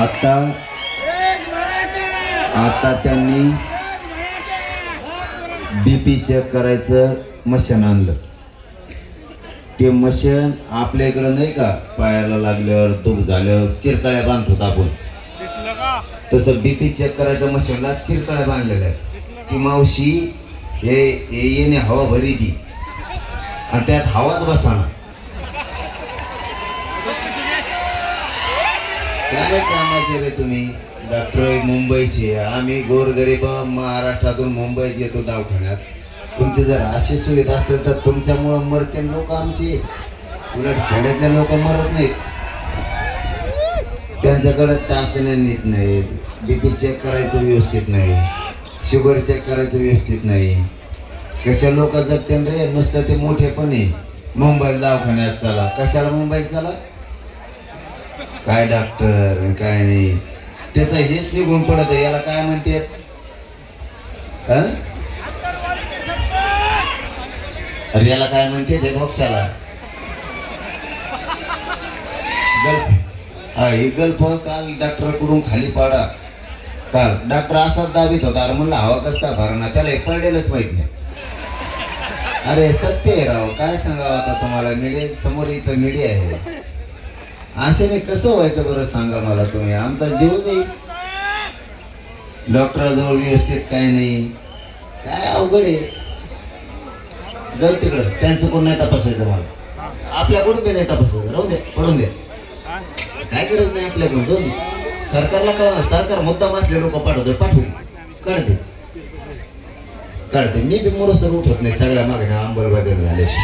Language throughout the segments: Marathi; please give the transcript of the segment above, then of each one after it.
आता आता त्यांनी बीपी चेक करायचं मशीन आणलं. ते मशीन आपल्या इकडं नाही का पायाला लागल्यावर दुख झाल्यावर चिरकाळ्या बांधतो आपण. तसं बीपी चेक करायचं मशीनला चिरकाळ्या बांधलेल्या आहेत. ती मावशी हे हे येणे हवा भरी ती आणि त्यात हवाच बसाना. काय कामाचे रे तुम्ही? डॉक्टर मुंबईचे आम्ही गोरगरीब महाराष्ट्रातून मुंबईत येतो दवाखान्यात. तुमची जर अशी सुविधा असतील तर तुमच्यामुळं मरते लोक आमची. उलट खेड्यातले लोक मरत नाहीत. त्यांच्याकडे टाचण्या नीट नाहीत. बीपी चेक करायचं व्यवस्थित नाही. शुगर चेक करायचं व्यवस्थित नाही. कशा लोक जगते रे? नुसतं ते मोठे पण आहे. मुंबईला दवाखान्यात चला. कशाला मुंबईत चला? काय डॉक्टर काय नाही. त्याचं हेच निघून पडत याला काय म्हणते अरे याला काय म्हणते ते बॉक्साला गल्फ. हा ही गल्फ काल डॉक्टरकडून खाली पाडा. काल. डॉक्टर असाच दाबीत होता. अरे म्हणलं हवा कस काय भरणा त्याला हे पडेलच माहीत नाही. अरे सत्य आहे राव. काय सांगावं आता तुम्हाला? मीडिया समोर इथं मीडिया आहे. अशाने कसं व्हायचं बरं सांगा मला तुम्ही? आमचा जीव नाही डॉक्टराजवळ व्यवस्थित काय नाही. काय अवघड आहे? जाऊ तिकडं. त्यांचं कोण नाही तपासायचं मला. आपल्याकडून बी नाही तपासायचं. राहू दे पडून दे. काय गरज नाही आपल्याकडून जाऊ दे. सरकारला कळणार सरकार मुद्दाम असले लोक पाठवते पाठवून. काढते काढते मी बी मोरस्तर उठत नाही. सगळ्या मागण्या अंमलबजावणी झाल्याशी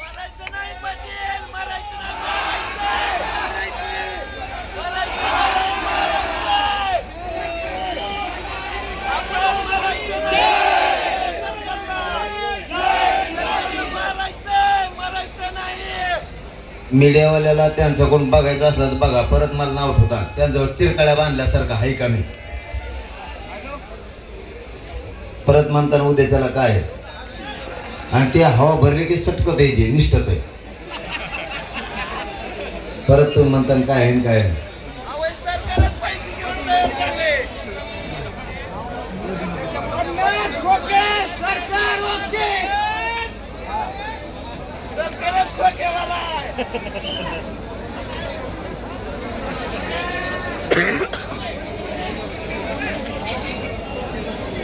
मरायचं नाही पटेल मरायचं नाही मरायचं मरायचं नाही मरायचं आपण मरायचं नाही मरायचं मरायचं नाही मीडियावाल्याला त्यांच्याकडून बघायचं असलं तर बघा. परत मला नाव ठेवता. त्यांच्यावर चिरकाळ्या बांधल्यासारखं आहे का नाही? परत म्हणताना उद्याच्याला काय आहे? आणि ते हवा भरली की सटकत यायची निष्ठत आहे. परत तुम्ही म्हणताना काय आहे काय सरकारच पैसे घेऊन तयार झाले सरकारच खोकेवाला Yeah.